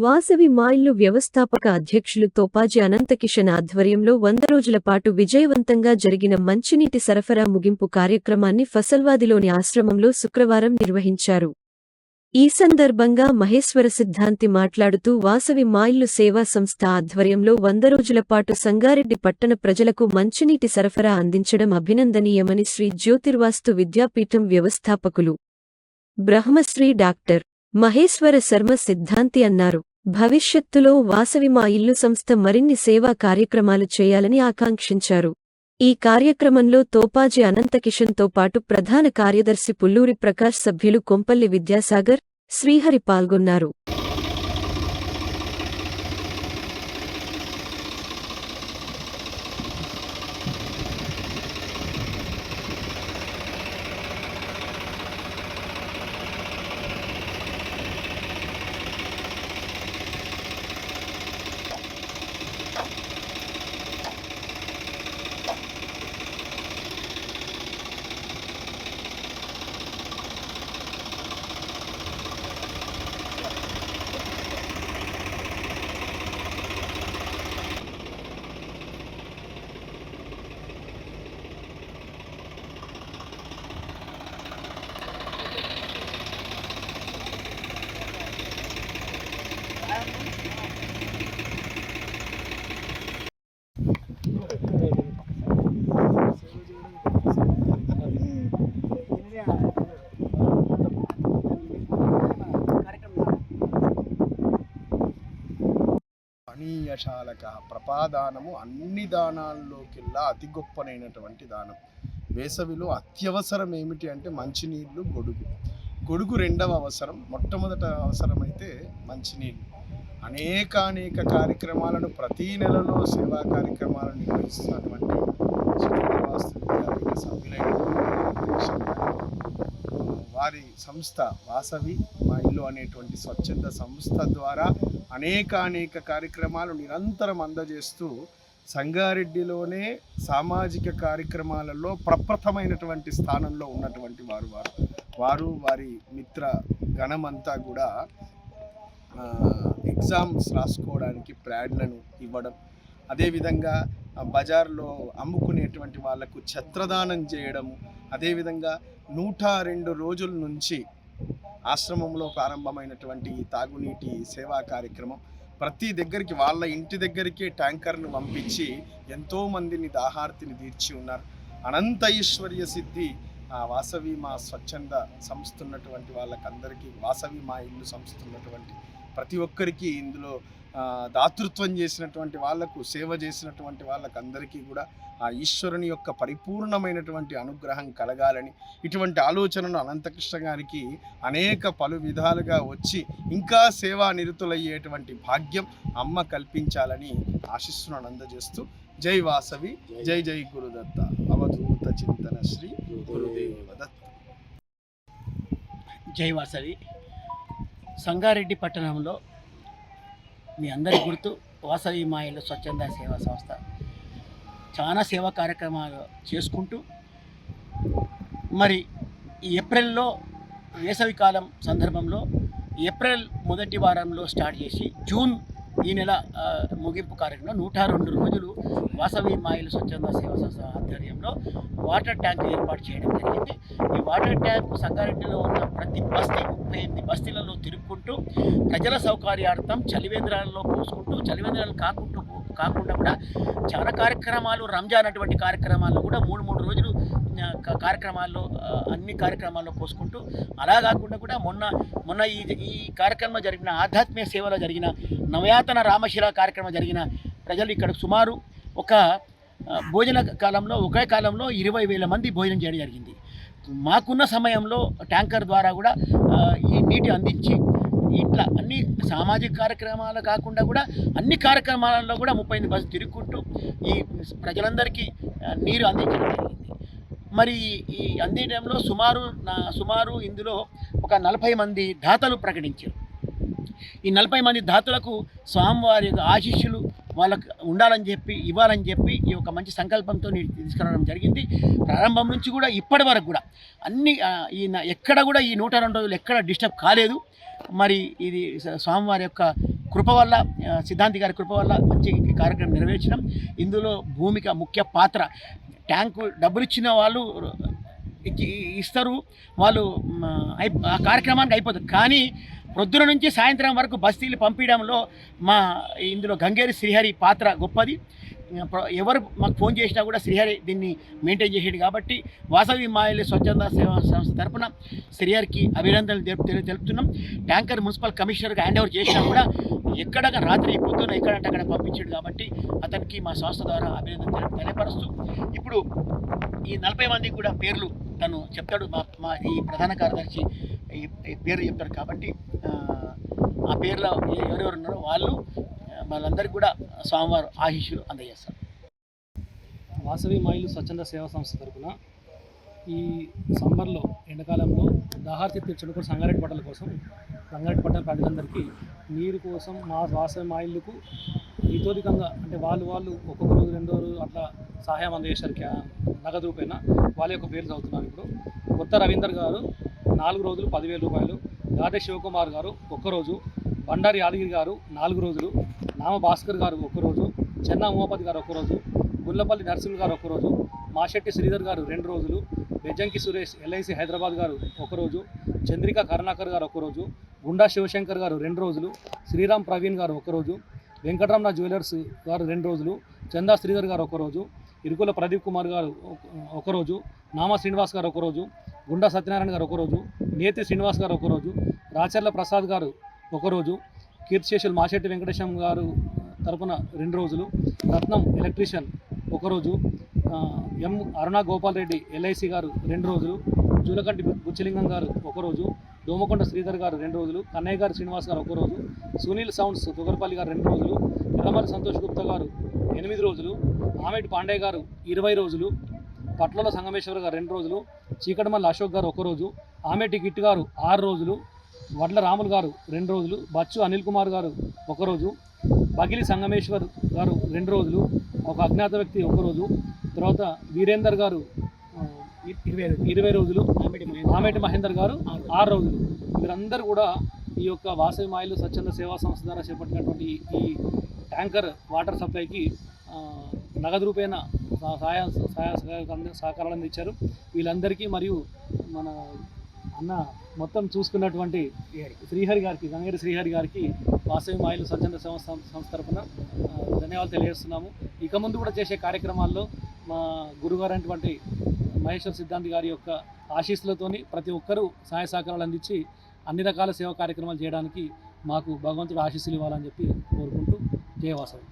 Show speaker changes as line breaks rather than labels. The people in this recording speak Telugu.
వాసవి మాయిల్లు వ్యవస్థాపక అధ్యక్షులు తోపాజీ అనంతకిషన్ ఆధ్వర్యంలో వంద రోజుల పాటు విజయవంతంగా జరిగిన మంచినీటి సరఫరా ముగింపు కార్యక్రమాన్ని ఫసల్వాదిలోని ఆశ్రమంలో శుక్రవారం నిర్వహించారు. ఈ సందర్భంగా మహేశ్వర సిద్ధాంతి మాట్లాడుతూ వాసవి మాయిల్లు సేవా సంస్థ ఆధ్వర్యంలో వంద రోజుల పాటు సంగారెడ్డి పట్టణ ప్రజలకు మంచినీటి సరఫరా అందించడం అభినందనీయమని శ్రీ జ్యోతిర్వాస్తు విద్యాపీఠం వ్యవస్థాపకులు బ్రహ్మశ్రీ డాక్టర్ మహేశ్వర శర్మ సిద్ధాంతి అన్నారు. భవిష్యత్తులో వాసవి మా ఇల్లు సంస్థ మరిన్ని సేవా కార్యక్రమాలు చేయాలని ఆకాంక్షించారు. ఈ కార్యక్రమంలో తోపాజీ అనంతకిషన్తో పాటు ప్రధాన కార్యదర్శి పుల్లూరి ప్రకాష్ సభ్యులు కొంపల్లి విద్యాసాగర్ శ్రీహరి పాల్గొన్నారు.
పానీయశాలక ప్రపాదానము అన్ని దానాల్లోకెల్లా అతి గొప్పనైనటువంటి దానం. వేసవిలో అత్యవసరం ఏమిటి అంటే మంచినీళ్ళు గొడుగు. గొడుగు రెండవ అవసరం. మొట్టమొదట అవసరం అయితే మంచినీళ్ళు. అనేక అనేక కార్యక్రమాలను ప్రతి నెలలో సేవా కార్యక్రమాలను నిర్వహిస్తున్నటువంటి శ్రీనివాస వారి సంస్థ వాసవి మా ఇల్లు అనేటువంటి స్వచ్ఛంద సంస్థ ద్వారా అనేక అనేక కార్యక్రమాలు నిరంతరం అందజేస్తూ సంగారెడ్డిలోనే సామాజిక కార్యక్రమాలలో ప్రప్రథమైనటువంటి స్థానంలో ఉన్నటువంటి వారు వారు. వారు వారి మిత్ర గణమంతా కూడా ఎగ్జామ్స్ రాసుకోవడానికి ప్యాడ్లను ఇవ్వడం. అదేవిధంగా బజార్లో అమ్ముకునేటువంటి వాళ్ళకు ఛత్రదానం చేయడము. అదేవిధంగా నూట రెండు రోజుల నుంచి ఆశ్రమంలో ప్రారంభమైనటువంటి ఈ తాగునీటి సేవా కార్యక్రమం ప్రతి దగ్గరికి వాళ్ళ ఇంటి దగ్గరికే ట్యాంకర్ను పంపించి ఎంతోమందిని దాహార్తిని తీర్చి ఉన్నారు. అనంత ఐశ్వర్య సిద్ధి ఆ వాసవి మా స్వచ్ఛంద సంస్థ ఉన్నటువంటి వాళ్ళకందరికీ వాసవి మా ఇల్లు సంస్థ ఉన్నటువంటి ప్రతి ఒక్కరికి ఇందులో దాతృత్వం చేసినటువంటి వాళ్ళకు సేవ చేసినటువంటి వాళ్ళకు అందరికీ కూడా ఆ ఈశ్వరుని యొక్క పరిపూర్ణమైనటువంటి అనుగ్రహం కలగాలని ఇటువంటి ఆలోచనను అనంతకృష్ణ గారికి అనేక పలు విధాలుగా వచ్చి ఇంకా సేవా నిరుతులయ్యేటువంటి భాగ్యం అమ్మ కల్పించాలని ఆశిస్తున్నాను అందజేస్తూ. జై వాసవి జై జై గురుదత్త. అవధూత చింతన శ్రీ గురుదేవ దత్త
జై వాసవి. సంగారెడ్డి పట్టణంలో మీ అందరి గుర్తు వాసవి మాయలు స్వచ్ఛంద సేవా సంస్థ. చాలా సేవా కార్యక్రమాలు చేసుకుంటూ మరి ఈ ఏప్రిల్లో వేసవికాలం సందర్భంలో ఏప్రిల్ మొదటి వారంలో స్టార్ట్ చేసి జూన్ ఈ నెల ముగింపు కార్యక్రమంలో నూట రెండు రోజులు వాసవి మాయిల స్వచ్ఛంద సేవ సంస్థ ఆధ్వర్యంలో వాటర్ ట్యాంక్ ఏర్పాటు చేయడం జరిగింది. ఈ వాటర్ ట్యాంక్ సంగారెడ్డిలో ఉన్న ప్రతి బస్తీ ముప్పై ఎనిమిది బస్తీలలో తిరుక్కుంటూ ప్రజల సౌకర్యార్థం చలివేంద్రాలలో పోసుకుంటూ చలివేంద్రాలు కాకుండా కాకుండా కూడా చాలా కార్యక్రమాలు రంజాన్ అటువంటి కార్యక్రమాల్లో కూడా మూడు మూడు రోజులు కార్యక్రమాల్లో అన్ని కార్యక్రమాల్లో పోసుకుంటూ అలా కాకుండా కూడా మొన్న మొన్న ఈ ఈ కార్యక్రమం జరిగిన ఆధ్యాత్మిక సేవలో జరిగిన నవయాతన రామశిల కార్యక్రమం జరిగిన ప్రజలు ఇక్కడ సుమారు ఒక భోజన కాలంలో ఒకే కాలంలో ఇరవై వేల మంది భోజనం చేయడం జరిగింది. మాకున్న సమయంలో ట్యాంకర్ ద్వారా కూడా ఈ నీటి అందించి ఇట్లా అన్ని సామాజిక కార్యక్రమాలు కాకుండా కూడా అన్ని కార్యక్రమాలలో కూడా ముప్పై ఎనిమిది బస్సు తిరుగుకుంటూ ఈ ప్రజలందరికీ నీరు అందించడం జరిగింది. మరి ఈ అందే టైంలో సుమారు నా సుమారు ఇందులో ఒక నలభై మంది దాతలు ప్రకటించారు. ఈ నలభై మంది దాతలకు స్వామివారి యొక్క ఆశీస్సులు వాళ్ళకు ఉండాలని చెప్పి ఇవ్వాలని చెప్పి ఈ ఒక మంచి సంకల్పంతో తీసుకురావడం జరిగింది. ప్రారంభం నుంచి కూడా ఇప్పటి వరకు కూడా అన్ని ఈ ఎక్కడ కూడా ఈ నూట రెండు రోజులు ఎక్కడ డిస్టర్బ్ కాలేదు. మరి ఇది స్వామివారి యొక్క కృప వల్ల సిద్ధాంతి గారి కృప వల్ల మంచి కార్యక్రమం నెరవేర్చడం ఇందులో భూమిక ముఖ్య పాత్ర ట్యాంకు డబ్బులు ఇచ్చిన వాళ్ళు ఇస్తారు. వాళ్ళు అయి- ఆ కార్యక్రమానికి అయిపోతుంది. కానీ ప్రొద్దున నుంచి సాయంత్రం వరకు బస్తీలు పంపించడంలో మా ఇందులో గంగేరి శ్రీహరి పాత్ర గొప్పది. ఎవరు మాకు ఫోన్ చేసినా కూడా శ్రీహరి దీన్ని మెయింటైన్ చేసేది కాబట్టి వాసవి మాయలు స్వచ్ఛంద సేవా సంస్థ తరపున శ్రీహరికి అభినందనలు తెలుపు తెలుపుతున్నాం. ట్యాంకర్ మున్సిపల్ కమిషనర్గా హ్యాండ్ ఓవర్ చేసినా కూడా ఎక్కడ రాత్రి పొద్దున ఎక్కడంటే అక్కడ పంపించాడు కాబట్టి అతనికి మా సంస్థ ద్వారా అభినందన తెలియపరుస్తూ ఇప్పుడు ఈ నలభై మందికి కూడా పేర్లు తను చెప్తాడు. మా మా ఈ ప్రధాన కార్యదర్శి ఈ పేర్లు చెప్తాడు కాబట్టి ఆ, పేర్లో ఎవరెవరు ఉన్నారో వాళ్ళు వాళ్ళందరికీ కూడా స్వామివారు ఆశీస్సులు అందజేస్తారు.
వాసవి మైలు స్వచ్ఛంద సేవా సంస్థ తరఫున ఈ సమ్మర్లో ఎండాకాలంలో దాహార్తి తీర్చడం కూడా సంగారెడ్డి పట్టల కోసం సంగారెడ్డి పట్టణ ప్రజలందరికీ నీరు కోసం మా వాసవి మైళ్ళకు ఇతోధికంగా అంటే వాళ్ళు వాళ్ళు ఒక్కొక్క రోజు రెండో రోజు అట్లా సహాయం అందజేశారు నగదు రూపాయన వాళ్ళ యొక్క పేర్లు చదువుతున్నారు ఇప్పుడు. కొత్త రవీందర్ గారు నాలుగు రోజులు పదివేల రూపాయలు. గాడే శివకుమార్ గారు ఒక్కరోజు. బండారి యాదగిరి గారు నాలుగు రోజులు. నామ భాస్కర్ గారు ఒకరోజు చెన్నా ఉమాపతి గారు ఒకరోజు గుల్లపల్లి నరసింహ గారు ఒకరోజు మాషెట్టి శ్రీధర్ గారు రెండు రోజులు బెజ్జంకి సురేష్ ఎల్ఐసి హైదరాబాద్ గారు ఒకరోజు చంద్రిక కరుణాకర్ గారు ఒకరోజు గుండా శివశంకర్ గారు రెండు రోజులు శ్రీరామ్ ప్రవీణ్ గారు ఒకరోజు వెంకటరమణ జ్యువెలర్స్ గారు రెండు రోజులు చందా శ్రీధర్ గారు ఒకరోజు ఇరుకుల ప్రదీప్ కుమార్ గారు ఒక- ఒకరోజు నామా శ్రీనివాస్ గారు ఒకరోజు గుండా సత్యనారాయణ గారు ఒకరోజు నేతి శ్రీనివాస్ గారు ఒకరోజు రాచర్ల ప్రసాద్ గారు ఒకరోజు కీర్తిశేషులు మాశెట్టి వెంకటేశం గారు తరపున రెండు రోజులు రత్నం ఎలక్ట్రీషియన్ ఒకరోజు ఎం అరుణ గోపాల్ రెడ్డి ఎల్ఐసి గారు రెండు రోజులు జూలకంటి బుచ్చలింగం గారు ఒకరోజు దోమకొండ శ్రీధర్ గారు రెండు రోజులు కన్నయ్య గారు శ్రీనివాస్ గారు ఒకరోజు సునీల్ సౌండ్స్ దుగర్పల్లి గారు రెండు రోజులు ఎర్రమల్లి సంతోష్ గుప్తా గారు ఎనిమిది రోజులు ఆమెటి పాండే గారు ఇరవై రోజులు పట్లల సంగమేశ్వర గారు రెండు రోజులు చీకటమల్లి అశోక్ గారు ఒకరోజు ఆమెటి గిట్ గారు ఆరు రోజులు వడ్ల రాములు గారు రెండు రోజులు బచ్చు అనిల్ కుమార్ గారు ఒకరోజు బగిలి సంగమేశ్వర్ గారు రెండు రోజులు ఒక అజ్ఞాత వ్యక్తి ఒకరోజు తర్వాత వీరేందర్ గారు ఇరవై ఇరవై రోజులు ఆమెటి మహేందర్ గారు ఆరు రోజులు. వీరందరూ కూడా ఈ యొక్క వాసవి మాయలు స్వచ్ఛంద సేవా సంస్థ ద్వారా చేపట్టినటువంటి ఈ- ట్యాంకర్ వాటర్ సప్లైకి నగదు రూపేణ సహ- సహాయ సహాయ సహకారాలు అందించారు. వీళ్ళందరికీ మరియు మన అన్న మొత్తం చూసుకున్నటువంటి శ్రీహరి గారికి గంగరి శ్రీహరి గారికి వాసవి మాయలు స్వచ్ఛంద సంస్థ సంస్థ తరఫున ధన్యవాదాలు తెలియజేస్తున్నాము. ఇక ముందు కూడా చేసే కార్యక్రమాల్లో మా గురుగారు అటువంటి మహేశ్వర్ సిద్ధాంతి గారి యొక్క ఆశీస్సులతోని ప్రతి ఒక్కరూ సహాయ సహకారాలు అందించి అన్ని రకాల సేవా కార్యక్రమాలు చేయడానికి మాకు భగవంతుడు ఆశీస్సులు ఇవ్వాలని చెప్పి కోరుకుంటూ జయవాసవి